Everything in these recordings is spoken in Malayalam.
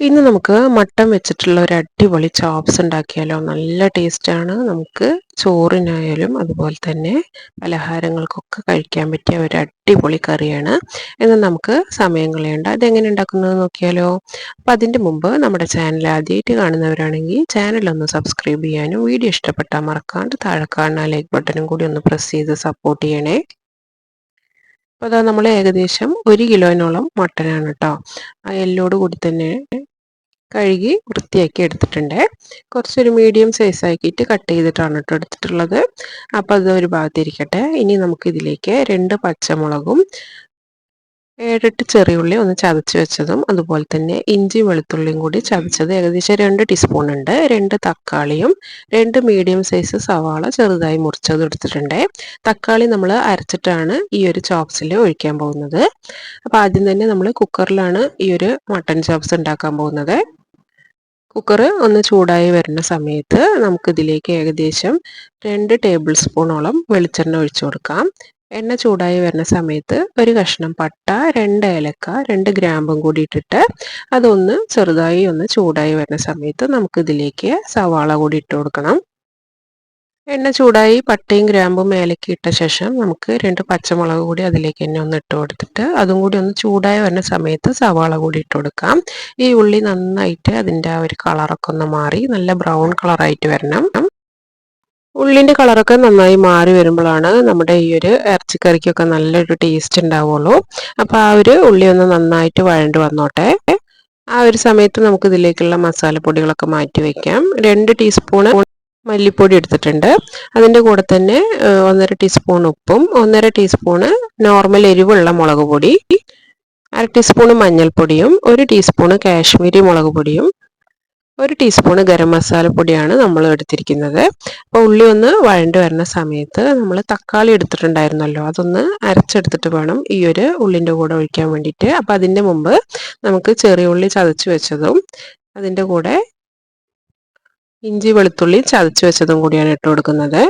ഇന്ന് നമുക്ക് മട്ടൻ വെച്ചിട്ടുള്ള ഒരു അടിപൊളി ചോപ്സ് ഉണ്ടാക്കിയാലോ? നല്ല ടേസ്റ്റാണ് നമുക്ക് ചോറിനായാലും അതുപോലെ തന്നെ പലഹാരങ്ങൾക്കൊക്കെ കഴിക്കാൻ പറ്റിയ ഒരു അടിപൊളി കറിയാണ്. എന്ന് നമുക്ക് സമയം കളയേണ്ട. അതെങ്ങനെ ഉണ്ടാക്കുന്നത് നോക്കിയാലോ? അപ്പം അതിന്റെ മുമ്പ് നമ്മുടെ ചാനൽ ആദ്യമായിട്ട് കാണുന്നവരാണെങ്കിൽ ചാനലൊന്ന് സബ്സ്ക്രൈബ് ചെയ്യാനും വീഡിയോ ഇഷ്ടപ്പെട്ടാൽ മറക്കാണ്ട് താഴെ കാണുന്ന ലൈക്ക് ബട്ടനും കൂടി ഒന്ന് പ്രസ് ചെയ്ത് സപ്പോർട്ട് ചെയ്യണേ. അപ്പോൾ അതാ നമ്മൾ ഏകദേശം ഒരു കിലോനോളം മട്ടനാണ് കേട്ടോ. ആ എല്ലോട് കൂടി തന്നെ കഴുകി വൃത്തിയാക്കി എടുത്തിട്ടുണ്ട്. കുറച്ചൊരു മീഡിയം സൈസ് ആക്കിയിട്ട് കട്ട് ചെയ്തിട്ടാണ് കേട്ടോ എടുത്തിട്ടുള്ളത്. അപ്പോൾ അത് ഒരു ഭാഗത്തിരിക്കട്ടെ. ഇനി നമുക്കിതിലേക്ക് രണ്ട് പച്ചമുളകും ഏഴെട്ട് ചെറിയുള്ളി ഒന്ന് ചതച്ച് വെച്ചതും അതുപോലെ തന്നെ ഇഞ്ചി വെളുത്തുള്ളിയും കൂടി ചതച്ചത് ഏകദേശം രണ്ട് ടീസ്പൂൺ ഉണ്ട്. രണ്ട് തക്കാളിയും രണ്ട് മീഡിയം സൈസ് സവാള ചെറുതായി മുറിച്ചത് എടുത്തിട്ടുണ്ട്. തക്കാളി നമ്മൾ അരച്ചിട്ടാണ് ഈ ഒരു ചോപ്സിൽ ഒഴിക്കാൻ പോകുന്നത്. അപ്പോൾ ആദ്യം തന്നെ നമ്മൾ കുക്കറിലാണ് ഈ ഒരു മട്ടൺ ചോപ്സ് ഉണ്ടാക്കാൻ പോകുന്നത്. കുക്കർ ഒന്ന് ചൂടായി വരുന്ന സമയത്ത് നമുക്കിതിലേക്ക് ഏകദേശം രണ്ട് ടേബിൾ സ്പൂണോളം വെളിച്ചെണ്ണ ഒഴിച്ചു കൊടുക്കാം. എണ്ണ ചൂടായി വരുന്ന സമയത്ത് ഒരു കഷ്ണം പട്ട രണ്ട് ഏലക്ക രണ്ട് ഗ്രാമ്പും കൂടി ഇട്ടിട്ട് അതൊന്ന് ചെറുതായി ഒന്ന് ചൂടായി വരുന്ന സമയത്ത് നമുക്കിതിലേക്ക് സവാള കൂടി ഇട്ട് കൊടുക്കണം. എണ്ണ ചൂടായി പട്ടയും ഗ്രാമ്പും മേലേക്ക് ഇട്ട ശേഷം നമുക്ക് രണ്ട് പച്ചമുളക് കൂടി അതിലേക്ക് തന്നെ ഒന്ന് ഇട്ട് കൊടുത്തിട്ട് അതും കൂടി ഒന്ന് ചൂടായി വരുന്ന സമയത്ത് സവാള കൂടി ഇട്ട് കൊടുക്കാം. ഈ ഉള്ളി നന്നായിട്ട് അതിന്റെ ആ ഒരു കളറൊക്കെ ഒന്ന് മാറി നല്ല ബ്രൗൺ കളറായിട്ട് വരണം. ഉള്ളിന്റെ കളറൊക്കെ നന്നായി മാറി വരുമ്പോഴാണ് നമ്മുടെ ഈ ഒരു ഇറച്ചിക്കറിക്കൊക്കെ നല്ലൊരു ടേസ്റ്റ് ഉണ്ടാവുള്ളൂ. അപ്പോൾ ആ ഒരു ഉള്ളി ഒന്ന് നന്നായിട്ട് വഴണ്ട് വന്നോട്ടെ. ആ ഒരു സമയത്ത് നമുക്ക് ഇതിലേക്കുള്ള മസാലപ്പൊടികളൊക്കെ മാറ്റി വയ്ക്കാം. രണ്ട് ടീസ്പൂണ് മല്ലിപ്പൊടി എടുത്തിട്ടുണ്ട്. അതിന്റെ കൂടെ തന്നെ ഒന്നര ടീസ്പൂൺ ഉപ്പും ഒന്നര ടീസ്പൂണ് നോർമൽ എരിവുള്ള മുളക് പൊടി അര ടീസ്പൂണ് മഞ്ഞൾപ്പൊടിയും ഒരു ടീസ്പൂണ് കാശ്മീരി മുളക് പൊടിയും ഒരു ടീസ്പൂണ് ഗരം മസാല പൊടിയാണ് നമ്മൾ എടുത്തിരിക്കുന്നത്. അപ്പോൾ ഉള്ളി ഒന്ന് വഴണ്ട് വരുന്ന സമയത്ത് നമ്മൾ തക്കാളി എടുത്തിട്ടുണ്ടായിരുന്നല്ലോ അതൊന്ന് അരച്ചെടുത്തിട്ട് വേണം ഈ ഒരു ഉള്ളിന്റെ കൂടെ ഒഴിക്കാൻ വേണ്ടിയിട്ട്. അപ്പോൾ അതിന്റെ മുമ്പ് നമുക്ക് ചെറിയ ഉള്ളി ചതച്ച് വെച്ചതും അതിന്റെ കൂടെ ഇഞ്ചി വെളുത്തുള്ളി ചതച്ച് വെച്ചതും കൂടിയാണ് ഇട്ട് കൊടുക്കുന്നത്.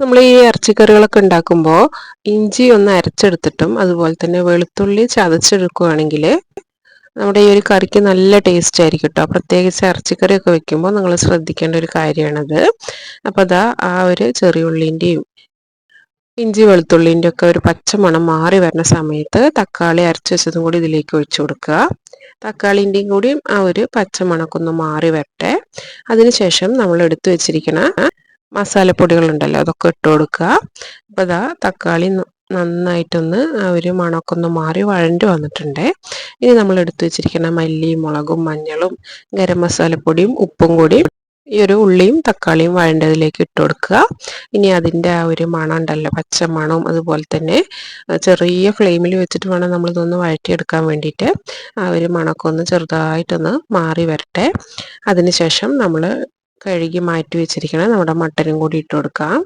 നമ്മൾ ഈ ഇറച്ചിക്കറികളൊക്കെ ഉണ്ടാക്കുമ്പോൾ ഇഞ്ചി ഒന്ന് അരച്ചെടുത്തിട്ടും അതുപോലെ തന്നെ വെളുത്തുള്ളി ചതച്ചെടുക്കുകയാണെങ്കിൽ നമ്മുടെ ഈ ഒരു കറിക്ക് നല്ല ടേസ്റ്റ് ആയിരിക്കും കേട്ടോ പ്രത്യേകിച്ച് ഇറച്ചിക്കറിയൊക്കെ വെക്കുമ്പോൾ നിങ്ങൾ ശ്രദ്ധിക്കേണ്ട ഒരു കാര്യമാണത്. അപ്പോൾ അതാ ആ ഒരു ചെറിയുള്ളിന്റെയും ഇഞ്ചി വെളുത്തുള്ളിന്റെ ഒക്കെ ഒരു പച്ചമണം മാറി വരുന്ന സമയത്ത് തക്കാളി അരച്ച് വെച്ചതും കൂടി ഇതിലേക്ക് ഒഴിച്ചു കൊടുക്കുക. തക്കാളിന്റെയും കൂടി ആ ഒരു പച്ചമണക്കൊന്ന് മാറി വരട്ടെ. അതിനുശേഷം നമ്മൾ എടുത്തു വെച്ചിരിക്കുന്ന മസാലപ്പൊടികൾ ഉണ്ടല്ലോ അതൊക്കെ ഇട്ട് കൊടുക്കുക. അപ്പോൾ അതാ തക്കാളി നന്നായിട്ടൊന്ന് ആ ഒരു മണക്കൊന്ന് മാറി വഴണ്ടി വന്നിട്ടുണ്ട്. ഇനി നമ്മൾ എടുത്തു വെച്ചിരിക്കുന്ന മല്ലിയും മുളകും മഞ്ഞളും ഗരം മസാലപ്പൊടിയും ഉപ്പും കൂടി ഈ ഒരു ഉള്ളിയും തക്കാളിയും വഴണ്ടതിലേക്ക് ഇട്ട് കൊടുക്കുക. ഇനി അതിന്റെ ആ ഒരു മണം ഉണ്ടല്ലോ പച്ച മണവും അതുപോലെ തന്നെ ചെറിയ ഫ്ലെയിമിൽ വെച്ചിട്ട് വേണം നമ്മളിതൊന്ന് വഴറ്റിയെടുക്കാൻ വേണ്ടിയിട്ട്. ആ ഒരു മണമൊക്കെ ഒന്ന് ചെറുതായിട്ടൊന്ന് മാറി വരട്ടെ. അതിനുശേഷം നമ്മൾ കഴുകി മാറ്റി വെച്ചിരിക്കണം നമ്മുടെ മട്ടനും കൂടി ഇട്ട് കൊടുക്കാം.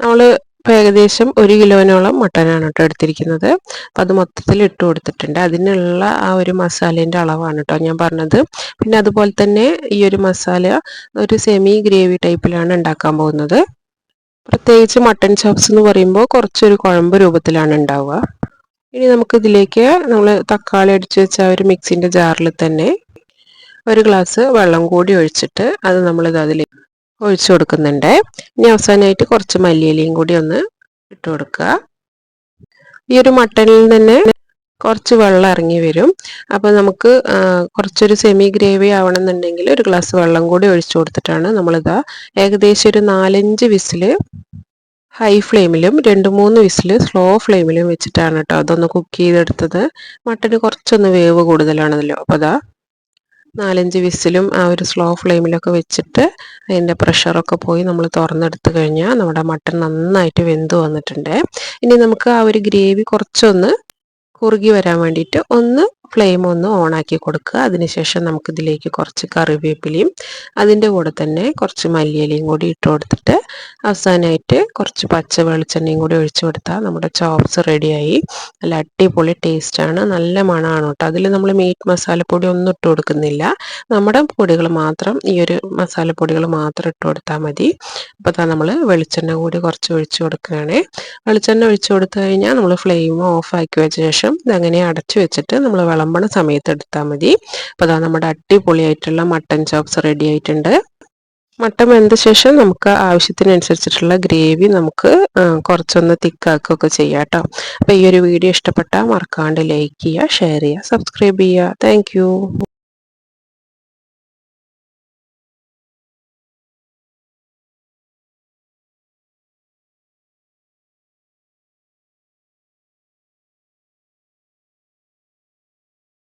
നമ്മൾ ഇപ്പോൾ ഏകദേശം ഒരു കിലോനോളം മട്ടനാണ് കേട്ടോ എടുത്തിരിക്കുന്നത്. അപ്പം അത് മൊത്തത്തിൽ ഇട്ട് കൊടുത്തിട്ടുണ്ട്. അതിനുള്ള ആ ഒരു മസാലേന്റെ അളവാണ് കേട്ടോ ഞാൻ പറഞ്ഞത്. പിന്നെ അതുപോലെ തന്നെ ഈ ഒരു മസാല ഒരു സെമി ഗ്രേവി ടൈപ്പിലാണ് ഉണ്ടാക്കാൻ പോകുന്നത്. പ്രത്യേകിച്ച് മട്ടൻ ചോപ്സ് എന്ന് പറയുമ്പോൾ കുറച്ചൊരു കുഴമ്പ് രൂപത്തിലാണ് ഉണ്ടാവുക. ഇനി നമുക്ക് ഇതിലേക്ക് നമ്മൾ തക്കാളി അടിച്ചു വെച്ച ഒരു മിക്സിന്റെ ജാറിൽ തന്നെ ഒരു ഗ്ലാസ് വെള്ളം കൂടി ഒഴിച്ചിട്ട് അത് നമ്മളിത് അതിലേക്ക് ഒഴിച്ചു കൊടുക്കുന്നുണ്ട്. ഇനി അവസാനമായിട്ട് കുറച്ച് മല്ലിയിലയും കൂടി ഒന്ന് ഇട്ട് കൊടുക്കുക. ഈ ഒരു മട്ടനിൽ തന്നെ കുറച്ച് വെള്ളം ഇറങ്ങി വരും. അപ്പോൾ നമുക്ക് കുറച്ചൊരു സെമി ഗ്രേവി ആവണമെന്നുണ്ടെങ്കിൽ ഒരു ഗ്ലാസ് വെള്ളം കൂടി ഒഴിച്ചു കൊടുത്തിട്ടാണ് നമ്മളിതാ ഏകദേശം ഒരു നാലഞ്ച് വിസിൽ ഹൈ ഫ്ലെയിമിലും രണ്ട് മൂന്ന് വിസിൽ സ്ലോ ഫ്ലെയിമിലും വെച്ചിട്ടാണ് കേട്ടോ അതൊന്ന് കുക്ക് ചെയ്തെടുത്തത്. മട്ടന് കുറച്ചൊന്ന് വേവ് കൂടുതലാണല്ലോ. അപ്പോൾ അതാ നാലഞ്ച് വിസിലും ആ ഒരു സ്ലോ ഫ്ലെയിമിലൊക്കെ വെച്ചിട്ട് അതിന്റെ പ്രഷറൊക്കെ പോയി നമ്മൾ തുറന്നെടുത്ത് കഴിഞ്ഞാൽ നമ്മുടെ മട്ടൺ നന്നായിട്ട് വെന്ത് വന്നിട്ടുണ്ട്. ഇനി നമുക്ക് ആ ഒരു ഗ്രേവി കുറച്ചൊന്ന് കുറുകി വരാൻ വേണ്ടിയിട്ട് ഒന്ന് ഫ്ലെയിം ഒന്ന് ഓണാക്കി കൊടുക്കുക. അതിനുശേഷം നമുക്കിതിലേക്ക് കുറച്ച് കറിവേപ്പിലയും അതിന്റെ കൂടെ തന്നെ കുറച്ച് മല്ലിയിലയും കൂടി ഇട്ട് കൊടുത്തിട്ട് അവസാനമായിട്ട് കുറച്ച് പച്ച വെളിച്ചെണ്ണയും കൂടി ഒഴിച്ചു കൊടുത്താൽ നമ്മുടെ ചോപ്സ് റെഡിയായി നല്ല അടിപൊളി ടേസ്റ്റാണ് നല്ല മണമാണ് കേട്ടോ അതിൽ നമ്മൾ മീറ്റ് മസാലപ്പൊടി ഒന്നും ഇട്ട് കൊടുക്കുന്നില്ല. നമ്മുടെ പൊടികൾ മാത്രം ഈ ഒരു മസാലപ്പൊടികൾ മാത്രം ഇട്ട് കൊടുത്താൽ മതി. അപ്പോൾ താ നമ്മൾ വെളിച്ചെണ്ണ കൂടി കുറച്ച് ഒഴിച്ചു കൊടുക്കുകയാണ്. വെളിച്ചെണ്ണ ഒഴിച്ചു കൊടുത്തു കഴിഞ്ഞാൽ നമ്മൾ ഫ്ലെയിം ഓഫ് ആക്കി വെച്ച ശേഷം ഇതങ്ങനെ അടച്ചു വെച്ചിട്ട് നമ്മൾ വിളമ്പണ സമയത്ത് എടുത്താൽ മതി. അപ്പോൾ അതാ നമ്മുടെ അടിപൊളിയായിട്ടുള്ള മട്ടൻ ചോപ്സ് റെഡി ആയിട്ടുണ്ട്. മട്ടൻ വെന്ത ശേഷം നമുക്ക് ആവശ്യത്തിനനുസരിച്ചിട്ടുള്ള ഗ്രേവി നമുക്ക് കുറച്ചൊന്ന് തിക്കാക്കുകയൊക്കെ ചെയ്യാം കേട്ടോ. അപ്പോൾ ഈ ഒരു വീഡിയോ ഇഷ്ടപ്പെട്ടാൽ മറക്കാണ്ട് ലൈക്ക് ചെയ്യുക ഷെയർ ചെയ്യുക സബ്സ്ക്രൈബ് ചെയ്യുക. താങ്ക്